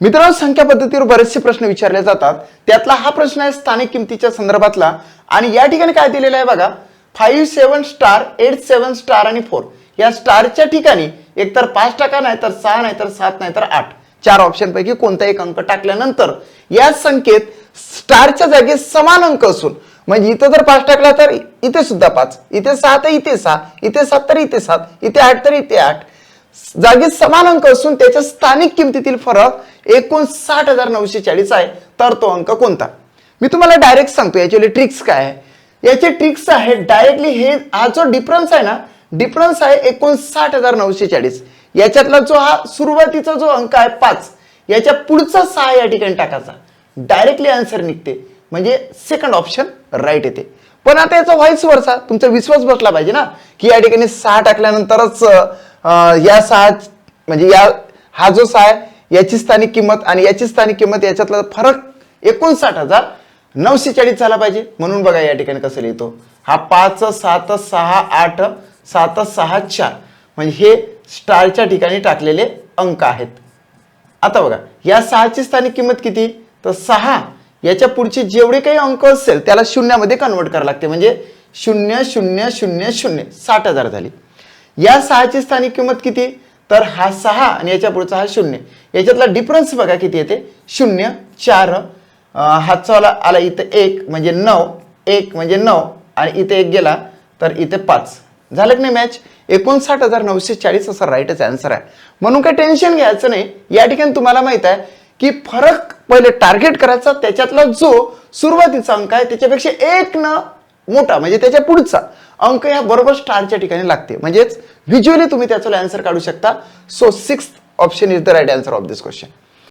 मित्रांनो संख्या पद्धतीवर बरेचसे प्रश्न विचारले जातात. त्यातला हा प्रश्न आहे स्थानिक किमतीच्या संदर्भातला. आणि या ठिकाणी काय दिलेलं आहे बघा? Five seven star eight seven star आणि फोर या स्टारच्या ठिकाणी एकतर पाच टाका नाही तर सहा नाही तर सात नाही तर आठ. चार ऑप्शन पैकी कोणता एक अंक टाकल्यानंतर या संख्येत स्टारच्या जागी समान अंक असून म्हणजे इथं जर पाच टाकला तर इथे सुद्धा पाच. इथे सहा तर इथे सहा. इथे सात तर इथे सात. इथे आठ तर इथे आठ. जागी समान अंक असून त्याच्या स्थानिक किमतीतील फरक एकोणसाठ हजार नऊशे चाळीस आहे. तर तो अंक कोणता? मी तुम्हाला डायरेक्ट सांगतो याची ट्रिक्स काय आहे? याचे ट्रिक्स आहे डायरेक्टली हे हा जो डिफरन्स आहे ना डिफरन्स आहे एकोणसाठ हजार नऊशे चाळीस. याच्यातला जो हा सुरुवातीचा जो अंक आहे पाच याच्या पुढचा सहा या ठिकाणी टाकायचा. डायरेक्टली आन्सर निघते. म्हणजे सेकंड ऑप्शन राईट येते. पण आता याचा व्हाईस वरचा तुमचा विश्वास बसला पाहिजे ना की या ठिकाणी सहा टाकल्यानंतरच या सहा म्हणजे या हा जो सहा आहे याची स्थानिक किंमत आणि याची स्थानिक किंमत याच्यातला फरक एकोणसाठ हजार नऊशे चाळीस झाला पाहिजे. म्हणून बघा या ठिकाणी कसं लिहितो. हा पाच सात सहा आठ सात सहा चार. म्हणजे हे स्टारच्या ठिकाणी टाकलेले अंक आहेत. आता बघा या सहाची स्थानिक किंमत किती? तर सहा. याच्या पुढचे जेवढे काही अंक असेल त्याला शून्यामध्ये कन्वर्ट करावं लागते. म्हणजे शून्य शून्य शून्य शून्य. साठ हजार झाली. या सहाची स्थानिक किंमत किती? तर हा सहा आणि याच्या पुढचा हा शून्य. याच्यातला डिफरन्स बघा किती येते? शून्य चार हातचावाला हातचा आला इथं एक म्हणजे नऊ एक म्हणजे नऊ आणि इथे एक गेला तर इथे पाच. झालं की नाही मॅच एकोणसाठ हजार नऊशे चाळीस असा राईटच आन्सर आहे. म्हणून काही टेन्शन घ्यायचं नाही. या ठिकाणी तुम्हाला माहीत आहे की फरक पहिले टार्गेट करायचा त्याच्यातला जो सुरुवातीचा अंक आहे त्याच्यापेक्षा एक न मोठा म्हणजे त्याच्या पुढचा अंक या बरोबर स्टारच्या ठिकाणी लागते. म्हणजेच व्हिज्युअली तुम्ही त्याचा आन्सर काढू शकता. So six option is the right answer of this question